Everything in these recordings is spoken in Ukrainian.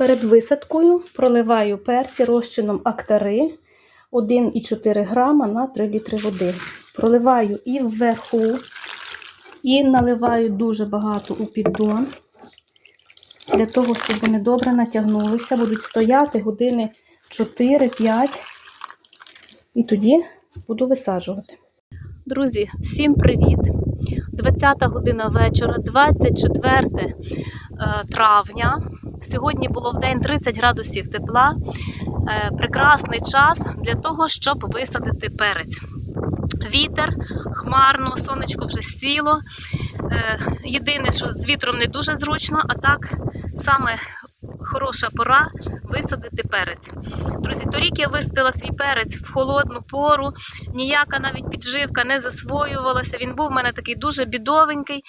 Перед висадкою проливаю перці розчином актари 1,4 грама на 3 літри води. Проливаю і вверху, і наливаю дуже багато у піддон, для того, щоб вони добре натягнулися, будуть стояти години 4-5, і тоді буду висаджувати. Друзі, всім привіт! 20 година вечора, 24 е, травня. Сьогодні було в день 30 градусів тепла. Е, Прекрасний час для того, щоб висадити перець. Вітер, хмарно, сонечко вже сіло. Е, Єдине, що з вітром не дуже зручно, а так саме хороша пора висадити перець. Друзі, торік я висадила свій перець в холодну пору, ніяка навіть підживка не засвоювалася. Він був у мене такий дуже бідовенький.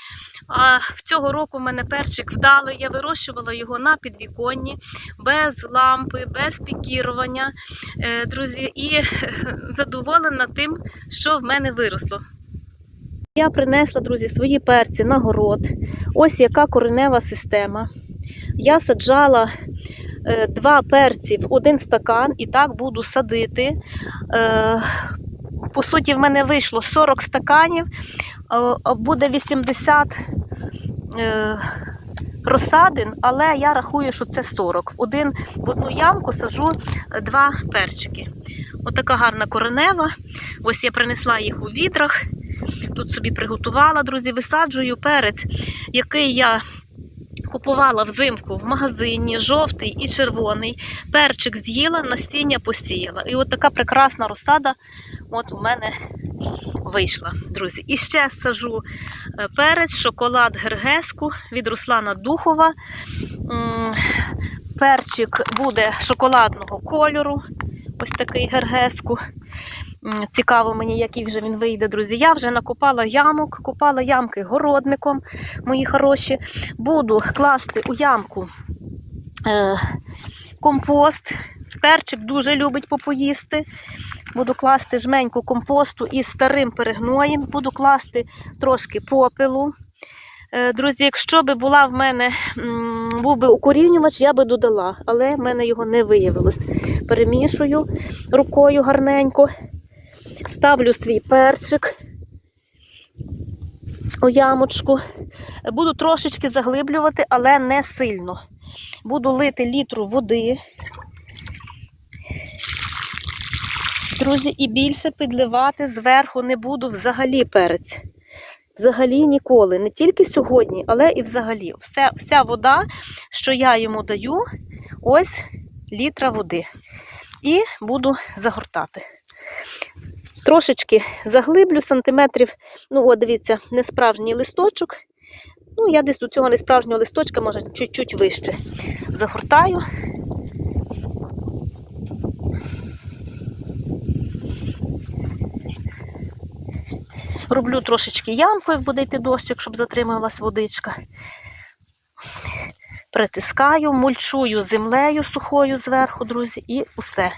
А в цього року в мене перчик вдалий. Я вирощувала його на підвіконні, без лампи, без пікірування. Е, Друзі, і е, задоволена тим, що в мене виросло. Я принесла, друзі, свої перці на город. Ось яка коренева система. Я саджала два перці в один стакан і так буду садити. Е, по суті, в мене вийшло 40 стаканів, буде 80 е, розсадин, але я рахую, що це 40. Один, в одну ямку саджу е, два перчики. Отака гарна коренева. Ось я принесла їх у відрах. Тут собі приготувала, друзі, висаджую перець, який я купувала взимку в магазині, жовтий і червоний. Перчик з'їла, насіння посіяла. І от така прекрасна розсада от у мене вийшла, друзі. І ще сажу е, перець, шоколад гергеску від Руслана Духова. Перчик буде шоколадного кольору. Ось такий гергеску. Цікаво мені, який вже він вийде, друзі. Я вже накопала ямок, копала ямки городником, мої хороші. Буду класти у ямку е, компост. Перчик дуже любить попоїсти. Буду класти жменьку компосту із старим перегноєм. Буду класти трошки попелу. Е, Друзі, якщо би була в мене був би укорінювач, я би додала, але в мене його не виявилось. Перемішую рукою гарненько. Ставлю свій перчик у ямочку. Буду трошечки заглиблювати, але не сильно. Буду лити літру води. Друзі, і більше підливати зверху не буду взагалі перець. Взагалі ніколи. Не тільки сьогодні, але і взагалі. Вся, вся вода, що я йому даю, ось літра води. І буду загортати. Трошечки заглиблю сантиметрів, ну, от дивіться, несправжній листочок. Ну, я десь до цього несправжнього листочка, може, чуть-чуть вище. Загортаю. Роблю трошечки ямку, як буде йти дощик, щоб затримувалась водичка. Притискаю, мульчую землею сухою зверху, друзі, і усе.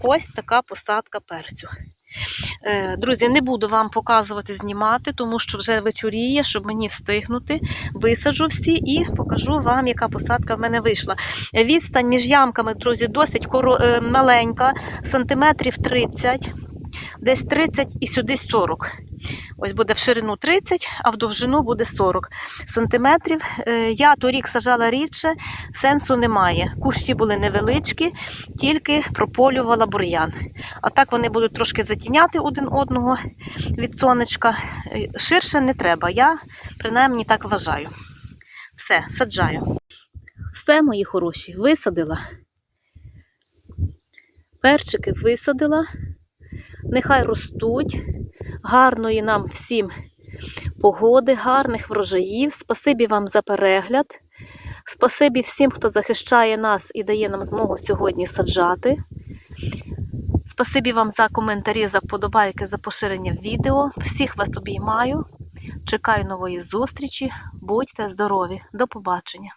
Ось така посадка перцю. Е, Друзі, не буду вам показувати, знімати, тому що вже вечоріє, щоб мені встигнути. Висаджу всі і покажу вам, яка посадка в мене вийшла. Відстань між ямками, друзі, досить е, маленька, сантиметрів 30, десь 30 і сюди 40. Ось буде в ширину 30, а в довжину буде 40 сантиметрів. Е, Я торік сажала рідше, сенсу немає. Кущі були невеличкі, тільки прополювала бур'ян. А так вони будуть трошки затіняти один одного від сонечка. Е, Ширше не треба, я принаймні так вважаю. Все, саджаю. Все, мої хороші, висадила. Перчики висадила. Нехай ростуть. Гарної нам всім погоди, гарних врожаїв. Спасибі вам за перегляд. Спасибі всім, хто захищає нас і дає нам змогу сьогодні саджати. Спасибі вам за коментарі, за вподобайки, за поширення відео. Всіх вас обіймаю. Чекаю нової зустрічі. Будьте здорові. До побачення.